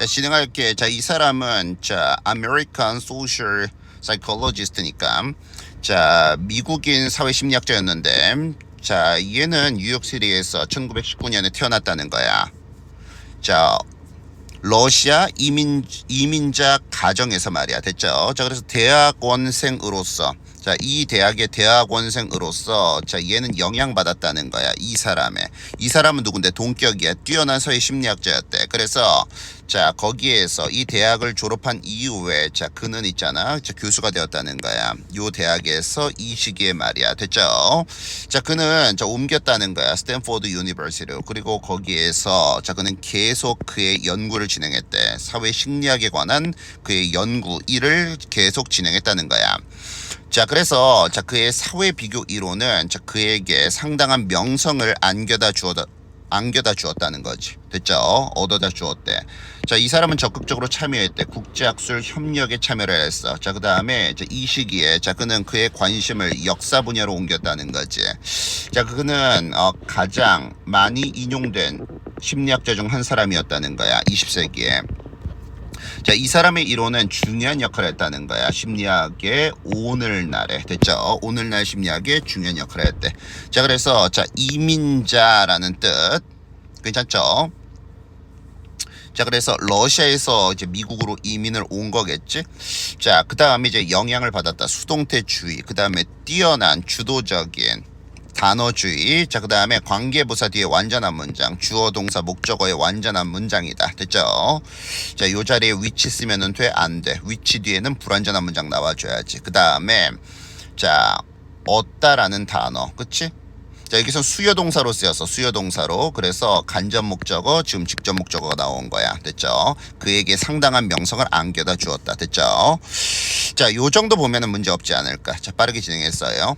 자, 진행할게. 자, 이 사람은 자, American Social Psychologist니까 자, 미국인 사회 심리학자였는데 자, 얘는 뉴욕시티에서 1919년에 태어났다는 거야. 자, 러시아 이민 이민자 가정에서 말이야 됐죠. 자 그래서 대학원생으로서 자 이 대학의 대학원생으로서 자 얘는 영향받았다는 거야 이 사람의 이 사람은 누군데 동격이야 뛰어난 서해 심리학자였대. 그래서 자 거기에서 이 대학을 졸업한 이후에 자 그는 있잖아 자 교수가 되었다는 거야. 요 대학에서 이 시기에 말이야 됐죠. 자 그는 자 옮겼다는 거야 스탠포드 유니버시티로 그리고 거기에서 자 그는 계속 그의 연구를 진행했대 사회 심리학에 관한 그의 연구 일을 계속 진행했다는 거야. 자 그래서 자 그의 사회 비교 이론은 자 그에게 상당한 명성을 안겨다 주었다 안겨다 주었다는 거지. 됐죠? 얻어다 주었대. 자 이 사람은 적극적으로 참여했대. 국제학술 협력에 참여를 했어. 자 그 다음에 이제 이 시기에 자 그는 그의 관심을 역사 분야로 옮겼다는 거지. 자 그는 어, 가장 많이 인용된 심리학자 중 한 사람이었다는 거야 20세기에 자, 이 사람의 이론은 중요한 역할을 했다는 거야. 심리학의 오늘날에. 됐죠? 오늘날 심리학의 중요한 역할을 했대. 자, 그래서, 자, 이민자라는 뜻. 괜찮죠? 자, 그래서 러시아에서 이제 미국으로 이민을 온 거겠지? 자, 그 다음에 이제 영향을 받았다. 수동태주의. 그 다음에 뛰어난 주도적인 단어주의. 자, 그 다음에 관계부사 뒤에 완전한 문장. 주어, 동사, 목적어의 완전한 문장이다. 됐죠? 자, 요 자리에 위치 쓰면은 돼? 안 돼. 위치 뒤에는 불완전한 문장 나와줘야지. 그 다음에, 자, 얻다라는 단어. 그치? 자, 여기서 수요 동사로 쓰였어. 수요 동사로. 그래서 간접 목적어, 지금 직접 목적어가 나온 거야. 됐죠? 그에게 상당한 명성을 안겨다 주었다. 됐죠? 자, 요 정도 보면은 문제 없지 않을까. 자, 빠르게 진행했어요.